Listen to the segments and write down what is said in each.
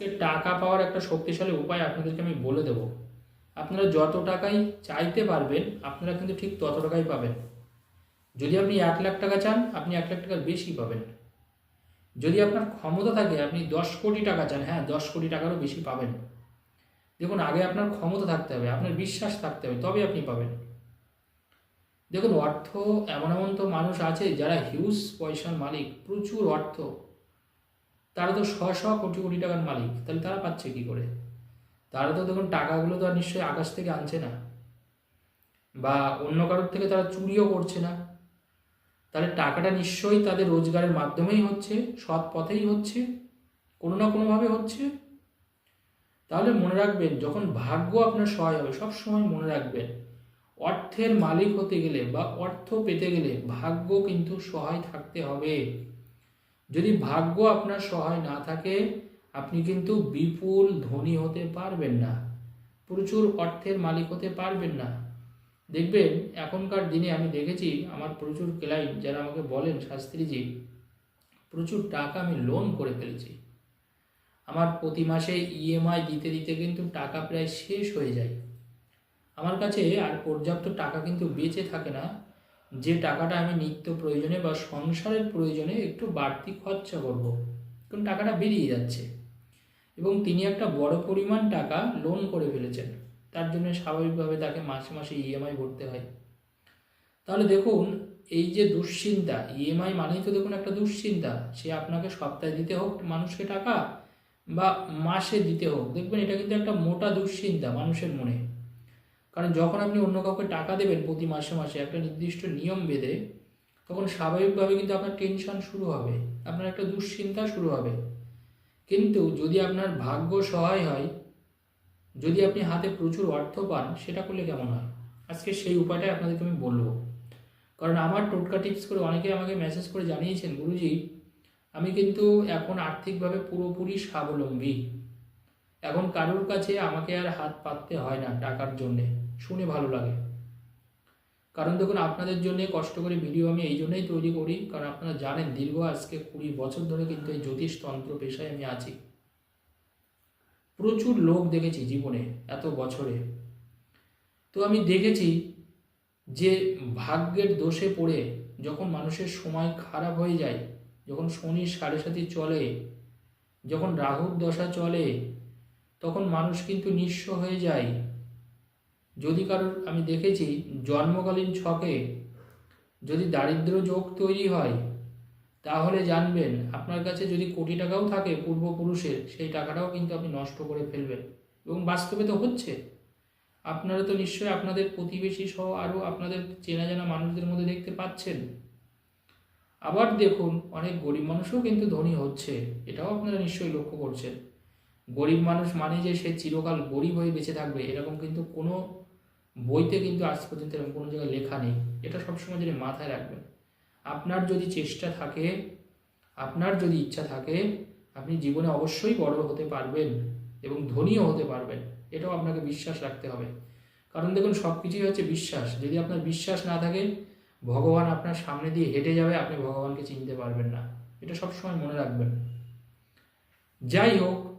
টাকা পাওয়ার একটা শক্তিশালী উপায় আপনাদেরকে আমি বলে দেব। আপনারা যত টাকাই চাইতে পারবেন, আপনারা কিন্তু ঠিক তত টাকাই পাবেন। যদি আপনি এক লাখ টাকা চান, আপনি এক লাখ টাকার বেশি পাবেন। যদি আপনার ক্ষমতা থাকে, আপনি দশ কোটি টাকা চান হ্যাঁ দশ কোটি টাকারও বেশি পাবেন। দেখুন, আগে আপনার ক্ষমতা থাকতে হবে, আপনার বিশ্বাস থাকতে হবে তবে আপনি পাবেন। দেখুন, অর্থ এমন এমন তো মানুষ আছে যারা হিউজ পয়সার মালিক, প্রচুর অর্থ। তারা তো শ শ কোটি কোটি টাকার মালিক, তাহলে তারা পাচ্ছে কি করে? তারা তো দেখুন টাকাগুলো তো আর নিশ্চয়ই আকাশ থেকে আনছে না। বা অন্য কারোর থেকে তারা চুরিও করছে না। তাহলে টাকাটা নিশ্চয়ই তাদের রোজগারের মাধ্যমেই হচ্ছে, সৎ পথেই হচ্ছে, কোনো না কোনোভাবে হচ্ছে। তাহলে মনে রাখবেন, যখন ভাগ্য আপনার সহায় হবে সব সময় মনে রাখবেন, অর্থের মালিক হতে গেলে বা অর্থ পেতে গেলে ভাগ্য কিন্তু সহায় থাকতে হবে। যদি ভাগ্য আপনার সহায় না থাকে, আপনি কিন্তু বিপুল ধনী হতে পারবেন না। প্রচুর অর্থের মালিক হতে পারবেন না। দেখবেন, এখনকার দিনে আমি দেখেছি, আমার প্রচুর ক্লায়েন্ট যারা আমাকে বলেন, শাস্ত্রীজি, প্রচুর টাকা আমি লোন করে ফেলেছি। আমার প্রতি মাসে ইএমআই দিতে দিতে কিন্তু টাকা প্রায় শেষ হয়ে যায়। আমার কাছে আর পর্যাপ্ত টাকা কিন্তু বেঁচে থাকে না। যে টাকাটা আমি নিত্য প্রয়োজনে বা সংসারের প্রয়োজনে একটু বাড়তি খরচা করব, কারণ টাকাটা বেরিয়ে যাচ্ছে। এবং তিনি একটা বড় পরিমাণ টাকা লোন করে ফেলেছেন। তার জন্য স্বাভাবিকভাবে তাকে মাসে মাসে ইএমআই ভরতে হয়। তাহলে দেখুন, এই যে দুশ্চিন্তা ইএমআই মানেই তো দেখুন একটা দুশ্চিন্তা। সে আপনাকে সপ্তাহে দিতে হোক মানুষকে টাকা, বা মাসে দিতে হোক। দেখবেন এটা কিন্তু একটা মোটা দুশ্চিন্তা মানুষের মনে। কারণ যখন আপনি অন্য কাউকে টাকা দেবেন প্রতি মাসে মাসে একটা নির্দিষ্ট নিয়ম বেঁধে, তখন স্বাভাবিকভাবে কিন্তু আপনার টেনশন শুরু হবে, আপনার একটা দুশ্চিন্তা শুরু হবে। কিন্তু যদি আপনার ভাগ্য সহায় হয়, যদি আপনি হাতে প্রচুর অর্থ পান, সেটা করলে কেমন হয়? আজকে সেই উপায়টাই আপনাদেরকে আমি বলব। কারণ আমার টোটকা টিপস করে অনেকে আমাকে মেসেজ করে জানিয়েছেন, গুরুজি, আমি কিন্তু এখন আর্থিকভাবে পুরোপুরি স্বাবলম্বী। এখন কারোর কাছে আমাকে আর হাত পাততে হয় না টাকার জন্যে। শুনে ভালো লাগে। কারণ দেখুন, আপনাদের জন্য কষ্ট করে ভিডিও আমি এই জন্যই তৈরি করি, কারণ আপনারা জানেন দীর্ঘ আজকে কুড়ি বছর ধরে কিন্তু এই জ্যোতিষতন্ত্র পেশায় আমি আছি। প্রচুর লোক দেখেছি জীবনে এত বছরে। তো আমি দেখেছি যে ভাগ্যের দোষে পড়ে যখন মানুষের সময় খারাপ হয়ে যায়, যখন শনি সাড়ে সাথে চলে, যখন রাহুর দশা চলে তখন মানুষ কিন্তু নিঃস্ব হয়ে যায়। যদি কারোর, আমি দেখেছি, জন্মকালীন ছকে যদি দারিদ্র যোগ তৈরি হয়, তাহলে জানবেন, আপনার কাছে যদি কোটি টাকাও থাকে পূর্বপুরুষের, সেই টাকাটাও কিন্তু আপনি নষ্ট করে ফেলবেন। এবং বাস্তবে তো হচ্ছে। আপনারা তো নিশ্চয়ই আপনাদের প্রতিবেশী সহ আরও আপনাদের চেনা জানা মানুষদের মধ্যে দেখতে পাচ্ছেন। আবার দেখুন, অনেক গরিব মানুষও কিন্তু ধনী হচ্ছে। এটাও আপনারা নিশ্চয়ই লক্ষ্য করছেন। গরিব মানুষ মানে যে সে চিরকাল গরিব হয়ে বেঁচে থাকবে, এরকম কিন্তু কোনো বইতে কিন্তু আজ পর্যন্ত এরকম কোনো জায়গায় লেখা নেই। এটা সবসময় যদি মাথায় রাখবেন। আপনার যদি চেষ্টা থাকে, আপনার যদি ইচ্ছা থাকে, আপনি জীবনে অবশ্যই বড় হতে পারবেন এবং ধনীও হতে পারবেন, এটাও আপনাকে বিশ্বাস রাখতে হবে। কারণ দেখুন সব কিছুই হচ্ছে বিশ্বাস। যদি আপনার বিশ্বাস না থাকে, ভগবান আপনার সামনে দিয়ে হেঁটে যাবে, আপনি ভগবানকে চিনতে পারবেন না। এটা সবসময় মনে রাখবেন। যাই হোক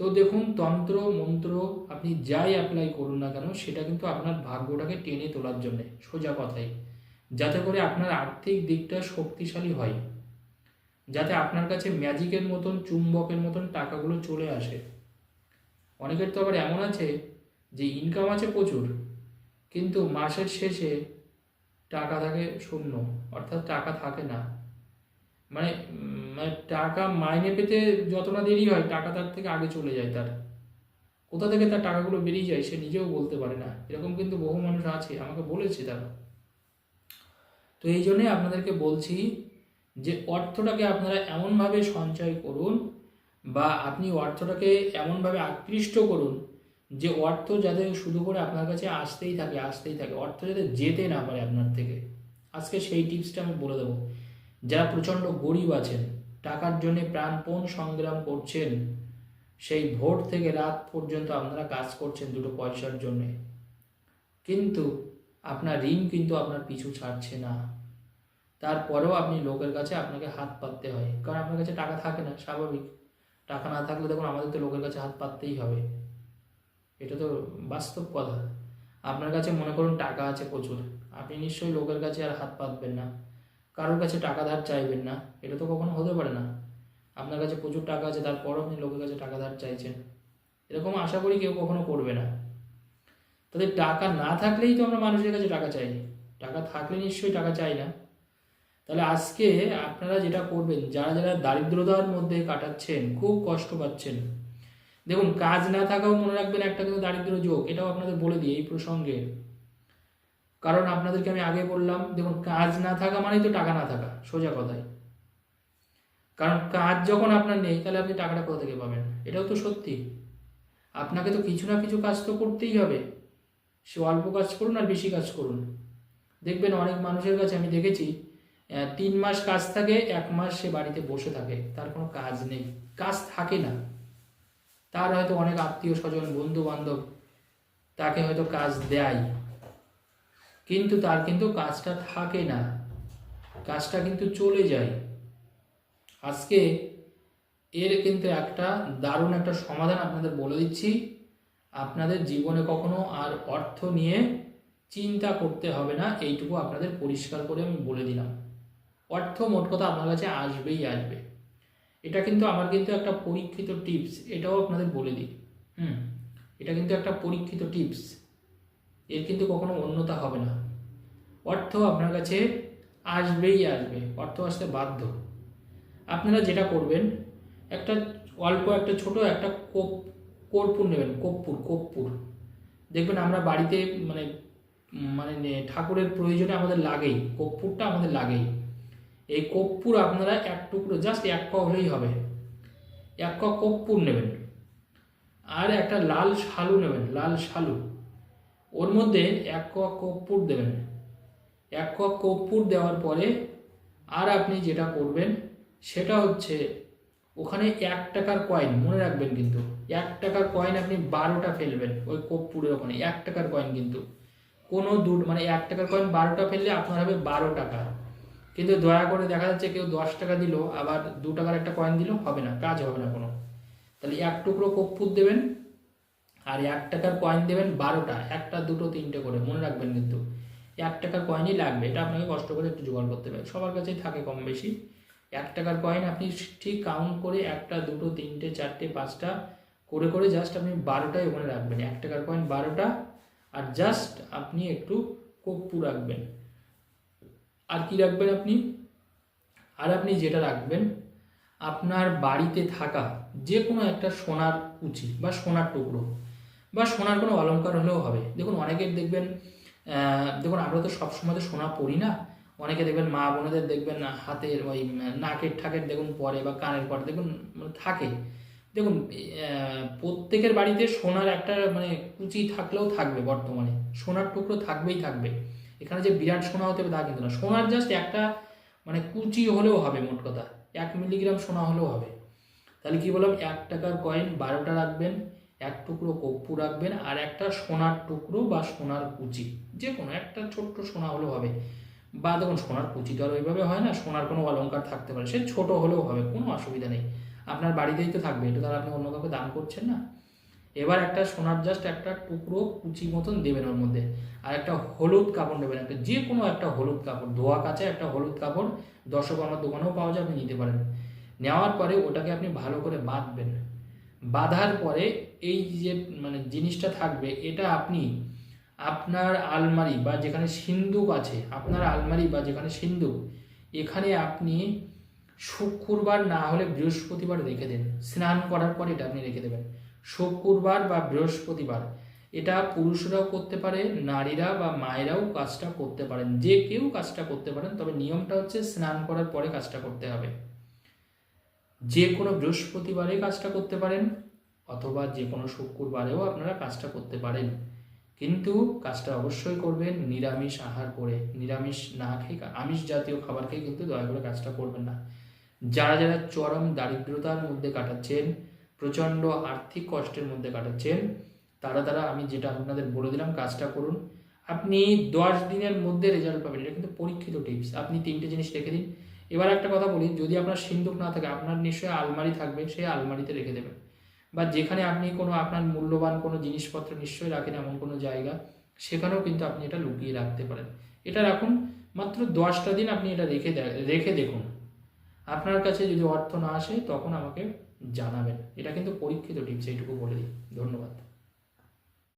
তো দেখুন, তন্ত্র, মন্ত্র আপনি যাই অ্যাপ্লাই করুন না কেন, সেটা কিন্তু আপনার ভাগ্যটাকে টেনে তোলার জন্যে, সোজা কথাই। যাতে করে আপনার আর্থিক দিকটা শক্তিশালী হয়। যাতে আপনার কাছে ম্যাজিকের মতন, চুম্বকের মতন টাকাগুলো চলে আসে। অনেকের তো আবার এমন আছে যে ইনকাম আছে প্রচুর, কিন্তু মাসের শেষে টাকা থাকে শূন্য, অর্থাৎ টাকা থাকে না। মানে মানে টাকা মাইনে পেতে যত না দেরি হয়, টাকা তার থেকে আগে চলে যায় তার। কোথা থেকে তার টাকাগুলো বেরিয়ে যায়, সে নিজেও বলতে পারে না। এরকম কিন্তু বহু মানুষ আছে, আমাকে বলেছে তারা। তো এই জন্যই আপনাদেরকে বলছি যে, অর্থটাকে আপনারা এমনভাবে সঞ্চয় করুন বা আপনি অর্থটাকে এমনভাবে আকৃষ্ট করুন যে, অর্থ যাতে শুধু করে আপনার কাছে আসতেই থাকে আসতেই থাকে। অর্থ যাতে যেতে না পারে আপনার থেকে। আজকে সেই টিপসটা আমি বলে দেবো। যারা প্রচণ্ড গরিব আছেন টাকার জন্য প্রাণপণ সংগ্রাম করছেন। সেই ভোর থেকে রাত পর্যন্ত আপনারা কাজ করছেন দুটো পয়সার জন্যে। কিন্তু আপনার ঋণ কিন্তু আপনার পিছু ছাড়ছে না। তারপরেও আপনি লোকের কাছে আপনাকে হাত পাততে হয়। কারণ আপনার কাছে টাকা থাকে না, স্বাভাবিক। টাকা না থাকলে দেখুন আমাদের তো লোকের কাছে হাত পাততেই হবে। এটা তো বাস্তব কথা। আপনার কাছে মনে করুন টাকা আছে প্রচুর। আপনি নিশ্চয়ই লোকের কাছে আর হাত পাতবেন না। কারোর কাছে টাকা ধার চাইবেন না, এটা তো কখনো হতে পারে না। আপনার কাছে প্রচুর টাকা আছে, তারপরও আপনি লোকের কাছে টাকা ধার চাইছেন। এরকম আশা করি কেউ কখনো করবে না। তাদের টাকা না থাকলেই তো আমরা মানুষের কাছে টাকা চাই। টাকা থাকলে নিশ্চয়ই টাকা চাই না। তাহলে আজকে আপনারা যেটা করবেন, যারা যারা দারিদ্রতার মধ্যে কাটাচ্ছেন, খুব কষ্ট পাচ্ছেন। দেখুন, কাজ না থাকাও মনে রাখবেন একটা কিন্তু দারিদ্র যোগ, এটাও আপনাদের বলে দিই এই প্রসঙ্গে। কারণ আপনাদেরকে আমি আগে বললাম, দেখুন, কাজ না থাকা মানেই তো টাকা না থাকা, সোজা কথাই। কারণ কাজ যখন আপনার নেই, তাহলে আপনি টাকাটা কোথা থেকে পাবেন? এটাও তো সত্যি। আপনাকে তো কিছু না কিছু কাজ তো করতেই হবে। সে অল্প কাজ করুন আর বেশি কাজ করুন। দেখবেন অনেক মানুষের কাছে আমি দেখেছি তিন মাস কাজ থাকে, এক মাস সে বাড়িতে বসে থাকে। তার কোনো কাজ নেই। কাজ থাকে না। তার হয়তো অনেক আত্মীয় স্বজন বন্ধু বান্ধব তাকে হয়তো কাজ দেয়। কিন্তু তার কিন্তু কাজটা থাকে না। কাজটা কিন্তু চলে যায়। আজকে এর কিন্তু একটা দারুণ একটা সমাধান আপনাদের বলে দিচ্ছি। আপনাদের জীবনে কখনো আর অর্থ নিয়ে চিন্তা করতে হবে না। এইটুকু আপনাদের পরিষ্কার করে আমি বলে দিলাম। অর্থ মোট কথা আপনার কাছে আসবেই আসবে। এটা কিন্তু আমার কিন্তু একটা পরীক্ষিত টিপস এটাও আপনাদের বলে দিই। হুম, এটা কিন্তু একটা পরীক্ষিত টিপস এর কিন্তু কখনো অন্যতা হবে না। অর্থ আপনার কাছে আসবেই আসবে, অর্থ আসতে বাধ্য। আপনারা যেটা করবেন, একটা অল্প একটা ছোট একটা কোপ, কর্পূর নেবেন, কর্পূর কর্পূর। দেখবেন আমরা বাড়িতে মানে মানে ঠাকুরের প্রয়োজনে আমাদের লাগেই, কর্পূরটা আমাদের লাগেই। এই কর্পূর আপনারা এক টুকরো জাস্ট এক ক হলেই হবে। এক ক কর্পূর নেবেন। আর একটা লাল শালু নেবেন, লাল শালু। ওর মধ্যে এক ক কর্পূর দেবেন। এক ক কর্পূর দেওয়ার পরে আর আপনি যেটা করবেন, সেটা হচ্ছে ওখানে এক টাকার কয়েন মনে রাখবেন কিন্তু, এক টাকার কয়েন আপনি বারোটা ফেলবেন, ওই কর্পূরের ওখানে, এক টাকার কয়েন কিন্তু। কোনো দু মানে এক টাকার কয়েন বারোটা ফেললে আপনার হবে বারো টাকা। কিন্তু দয়া করে দেখা যাচ্ছে কেউ দশ টাকা দিল, আবার দু টাকার একটা কয়েন দিল, হবে না, কাজ হবে না কোনো। তাহলে এক টুকরো কর্পূর দেবেন আর এক টাকার কয়েন দেবেন বারোটা, একটা, দুটো, তিনটে করে, মনে রাখবেন কিন্তু। এক টাকার কয়েনই লাগবে, এটা আপনাকে কষ্ট করে একটু জোগাড় করতে হবে। সবার কাছেই থাকে কম বেশি। এক টাকার কয়েন আপনি ঠিক কাউন্ট করে একটা, দুটো, তিনটে, চারটে, পাঁচটা করে করে জাস্ট আপনি বারোটাই ওখানে রাখবেন। এক টাকার কয়েন বারোটা আর জাস্ট আপনি একটু কপ্পু রাখবেন। আর কি রাখবেন আপনি? আর আপনি যেটা রাখবেন, আপনার বাড়িতে থাকা যে কোনো একটা সোনার কুচি বা সোনার টুকরো। বা সোনার কোনো অলংকার হলেও হবে। দেখুন, অনেকের দেখবেন দেখুন, আমরা তো সবসময় তো সোনা পরি না। অনেকে দেখবেন মা বোনেদের দেখবেন হাতের ওই নাকের ঠাকের দেখুন পরে বা কানের পরে, দেখুন মানে থাকে। দেখুন প্রত্যেকের বাড়িতে সোনার একটা মানে কুচি থাকলেও থাকবে বর্তমানে। সোনার টুকরো থাকবেই থাকবে। এখানে যে বিরাট সোনা হতে হবে তা কিন্তু না। সোনার জাস্ট একটা মানে কুচি হলেও হবে মোট কথা। এক মিলিগ্রাম সোনা হলেও হবে। তাহলে কি বললাম? এক টাকার কয়েন বারোটা রাখবেন। এক টুকরো কপ্পু রাখবেন আর একটা সোনার টুকরো বা সোনার কুচি। যে কোনো একটা ছোট্ট সোনা হলেও হবে। বা দেখুন, সোনার কুচি তো আর ওইভাবে হয় না, সোনার কোনো অলঙ্কার থাকতে পারে। সে ছোট হলেও হবে, কোনো অসুবিধা নেই। আপনার বাড়িতেই তো থাকবে, এটা তাহলে আপনি অন্য কাউকে দান করছেন না। এবার একটা সোনার জাস্ট একটা টুকরো কুচি মতন দেবেন ওর মধ্যে। আর একটা হলুদ কাপড় নেবেন। একটা যে কোনো একটা হলুদ কাপড়, ধোয়া কাছে একটা হলুদ কাপড় দর্শক আমার দোকানেও পাওয়া যায়, আপনি নিতে পারেন। নেওয়ার পরে ওটাকে আপনি ভালো করে বাঁধবেন। বাঁধার পরে এই যে মানে জিনিসটা থাকবে, এটা আপনি আপনার আলমারি বা যেখানে সিন্দুক আছে, আপনার আলমারি বা যেখানে সিন্দুক, এখানে আপনি শুক্রবার না হলে বৃহস্পতিবার রেখে দেন। স্নান করার পরে এটা আপনি রেখে দেবেন। শুক্রবার বা বৃহস্পতিবার, এটা পুরুষরাও করতে পারে, নারীরা বা মায়েরাও কাজটা করতে পারেন। যে কেউ কাজটা করতে পারেন, তবে নিয়মটা হচ্ছে স্নান করার পরে কাজটা করতে হবে। যে কোনো বৃহস্পতিবারে কাজটা করতে পারেন, অথবা যে কোনো শুক্রবারেও আপনারা কাজটা করতে পারেন। কিন্তু কাজটা অবশ্যই করবেন নিরামিষ আহার করে। নিরামিষ না খেয়ে আমিষ জাতীয় খাবার খেয়ে কিন্তু দয়া করে কাজটা করবেন না। যারা যারা চরম দারিদ্রতার মধ্যে কাটাচ্ছেন, প্রচণ্ড আর্থিক কষ্টের মধ্যে কাটাচ্ছেন, তারা তারা আমি যেটা আপনাদের বলে দিলাম, কাজটা করুন। আপনি দশ দিনের মধ্যে রেজাল্ট পাবেন। এটা কিন্তু পরীক্ষিত টিপস আপনি তিনটে জিনিস রেখে দিন। এবার একটা কথা বলি, যদি আপনার সিন্ধুক না থাকে, আপনার নিশ্চয়ই আলমারি থাকবে সেই আলমারিতে রেখে দেবেন বা যেখানে আপনি কোনো আপনার মূল্যবান কোনো জিনিসপত্র নিশ্চয়ই রাখেন এমন কোনো জায়গা, সেখানেও কিন্তু আপনি এটা লুকিয়ে রাখতে পারেন। এটা রাখুন, মাত্র দশটা দিন আপনি এটা রেখে রেখে দেখুন। আপনার কাছে যদি অর্থ না আসে, তখন আমাকে জানাবেন। এটা কিন্তু পরীক্ষিত টিপস, এইটুকু বলে দিই। ধন্যবাদ।